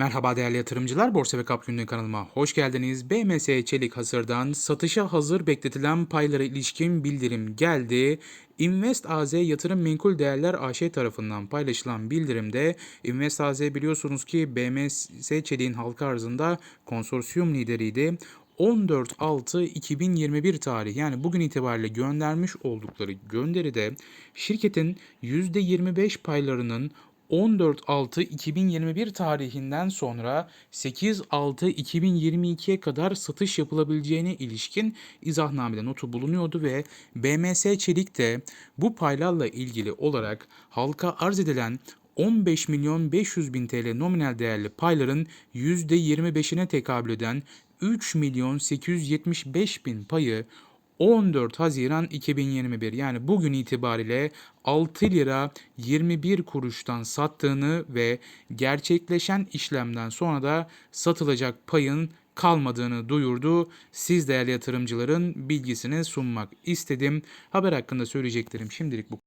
Merhaba değerli yatırımcılar, Borsa ve Kap Günlüğü kanalıma hoş geldiniz. BMS Çelik Hasır'dan satışa hazır bekletilen paylara ilişkin bildirim geldi. Invest AZ Yatırım Menkul Değerler AŞ tarafından paylaşılan bildirimde Invest AZ biliyorsunuz ki BMS Çelik'in halka arzında konsorsiyum lideriydi. 14.6.2021 tarih yani bugün itibariyle göndermiş oldukları gönderide şirketin %25 paylarının 14.6.2021 tarihinden sonra 8.6.2022'ye kadar satış yapılabileceğine ilişkin izahnamede notu bulunuyordu ve BMS Çelik de bu paylarla ilgili olarak halka arz edilen 15 milyon 500 bin TL nominal değerli payların %25'ine tekabül eden 3 milyon 875 bin payı 14 Haziran 2021 yani bugün itibariyle 6 lira 21 kuruştan sattığını ve gerçekleşen işlemden sonra da satılacak payın kalmadığını duyurdu. Siz değerli yatırımcıların bilgisini sunmak istedim. Haber hakkında söyleyeceklerim şimdilik bu